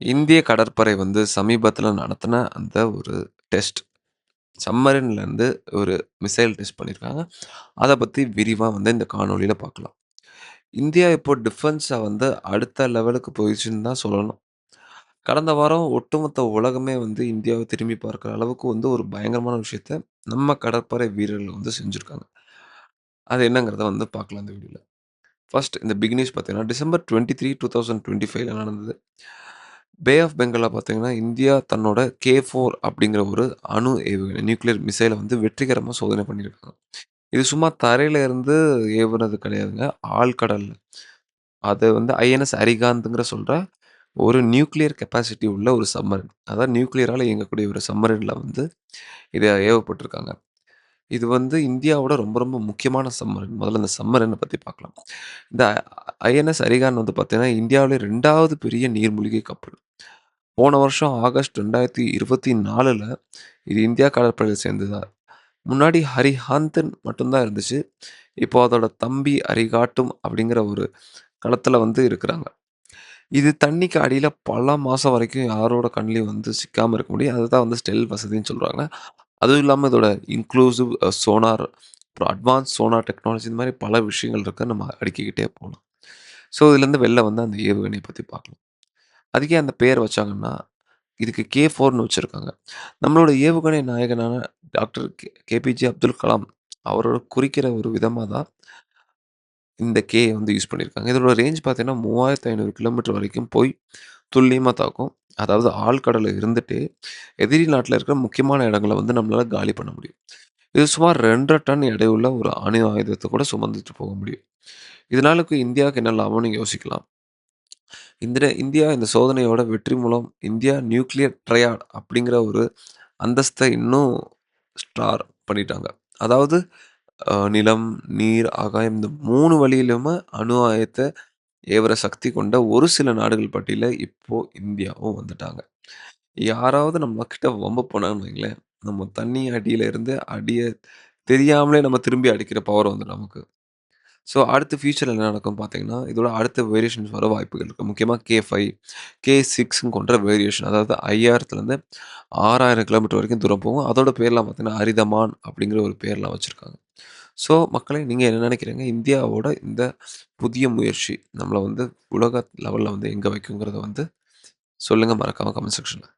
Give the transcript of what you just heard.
இந்திய கடற்படை வந்து சமீபத்தில நடத்தின அந்த ஒரு டெஸ்ட். சம்மரின்லேருந்து ஒரு மிசைல் டெஸ்ட் பண்ணியிருக்காங்க. அத பத்தி விரிவா வந்து இந்த காணொளியில பார்க்கலாம். இந்தியா இப்போ டிஃபென்ஸ வந்து அடுத்த லெவலுக்கு போயிருச்சுன்னு தான் சொல்லணும். கடந்த வாரம் ஒட்டுமொத்த உலகமே வந்து இந்தியாவ திரும்பி பார்க்கிற அளவுக்கு வந்து ஒரு பயங்கரமான விஷயத்த நம்ம கடற்படை வீரர்கள் வந்து செஞ்சிருக்காங்க. அது என்னங்கிறத வந்து பார்க்கலாம் இந்த வீடியோல. ஃபர்ஸ்ட் இந்த பிக் நியூஸ் பார்த்தீங்கன்னா, டிசம்பர் 23, 2025ல நடந்தது. பே ஆஃப் பெங்காலில் பார்த்தீங்கன்னா, இந்தியா தன்னோட கே ஃபோர் அப்படிங்கிற ஒரு அணு ஏவுகணை நியூக்ளியர் மிசைலை வந்து வெற்றிகரமாக சோதனை பண்ணியிருக்காங்க. இது சும்மா தரையில இருந்து ஏவுனது கிடையாதுங்க. ஆழ்கடலில் அது வந்து ஐஎன்எஸ் அரிகாந்துங்கிற சொல்கிற ஒரு நியூக்ளியர் கெப்பாசிட்டி உள்ள ஒரு சம்மரின் அதாவது நியூக்ளியரால் இயங்கக்கூடிய ஒரு சம்மரினில் வந்து இதை ஏவப்பட்டிருக்காங்க. இது வந்து இந்தியாவோட ரொம்ப ரொம்ப முக்கியமான சம்மர் முதல்ல இந்த சம்மர் என்ன பற்றி பார்க்கலாம். இந்த ஐஎன்எஸ் அரிகான் வந்து பார்த்தீங்கன்னா, இந்தியாவிலே ரெண்டாவது பெரிய நீர்மூழ்கி கப்பல். போன வருஷம் ஆகஸ்ட் 2024ல இது இந்தியா கடற்படையில் சேர்ந்ததா. முன்னாடி ஹரிஹாந்தன் மட்டும்தான் இருந்துச்சு. இப்போ அதோட தம்பி அரிகாட்டும் அப்படிங்கிற ஒரு களத்தில் வந்து இருக்கிறாங்க. இது தண்ணிக்கு அடியில் பல மாதம் வரைக்கும் யாரோட கண்ணிலையும் வந்து சிக்காமல் இருக்க முடியும். அதுதான் வந்து ஸ்டெல் வசதின்னு சொல்கிறாங்க அதுவும் இல்லாமல் இதோட இன்க்ளூசிவ் சோனார், அப்புறம் அட்வான்ஸ் சோனார் டெக்னாலஜி இந்த மாதிரி பல விஷயங்கள் இருக்குது நம்ம அடுக்கிக்கிட்டே போகலாம் ஸோ இதுலேருந்து வெளில வந்து அந்த ஏவுகணையை பற்றி பார்க்கலாம். அதுக்கே அந்த பேர் வச்சாங்கன்னா, இதுக்கு கே ஃபோர்னு வச்சுருக்காங்க நம்மளோட ஏவுகணை நாயகனான doctor K APJ Abdul Kalam அவரோட குறிக்கிற ஒரு விதமாக தான் இந்த கே வந்து யூஸ் பண்ணியிருக்காங்க. இதோட ரேஞ்ச் பார்த்தீங்கன்னா, 3500 கிலோமீட்டர் வரைக்கும் போய் துல்லியமாக தாக்கும். அதாவது ஆழ்கடலை இருந்துட்டு எதிரி நாட்டில் இருக்கிற முக்கியமான இடங்களை வந்து நம்மளால காலி பண்ண முடியும். இது சுமார் 2 1/2 டன் எடையுள்ள ஒரு அணு ஆயுதத்தை கூட சுமந்துட்டு போக முடியும். இதனாலுக்கு இந்தியாவுக்கு என்ன லாபம்னு யோசிக்கலாம். இந்த இந்தியா இந்த சோதனையோட வெற்றி மூலம் இந்தியா நியூக்ளியர் ட்ரையாட் அப்படிங்கிற ஒரு அந்தஸ்தை இன்னும் ஸ்டார் பண்ணிட்டாங்க. அதாவது நிலம், நீர், ஆகாயம் இந்த மூணு வழியிலுமே அணு ஆயத்தை ஏவர சக்தி கொண்ட ஒரு சில நாடுகள் பட்டியல இப்போ இந்தியாவும் வந்துட்டாங்க. யாராவது நம்ம கிட்ட வம்பு பண்ணாங்கன்னு வைங்களேன், நம்ம தண்ணி அடியில இருந்து அடிய தெரியாமலே நம்ம திரும்பி அடிக்கிற பவர் வந்துரும் நமக்கு. ஸோ அடுத்து ஃபியூச்சர்ல என்ன நடக்கும்னு பார்த்தீங்கன்னா, இதோட அடுத்த வேரியேஷன்ஸ் வர வாய்ப்புகள் இருக்கு. முக்கியமா கே-5, கே-6 கொண்ட வேரியேஷன் அதாவது 5000லேருந்து 6000 கிலோமீட்டர் வரைக்கும் தூரம் போகும். அதோட பேர்லாம் பார்த்தீங்கன்னா, அரிதமான் அப்படிங்கிற ஒரு பேர்லாம் வச்சிருக்காங்க. ஸோ மக்களே நீங்கள் என்ன நினைக்கிறீங்க? இந்தியாவோட இந்த புதிய முயற்சி நம்மளை வந்து உலக லெவலில் வந்து எங்கே வைக்குங்கிறத வந்து சொல்லுங்கள் மறக்காமல் கமெண்ட் செக்ஷனில்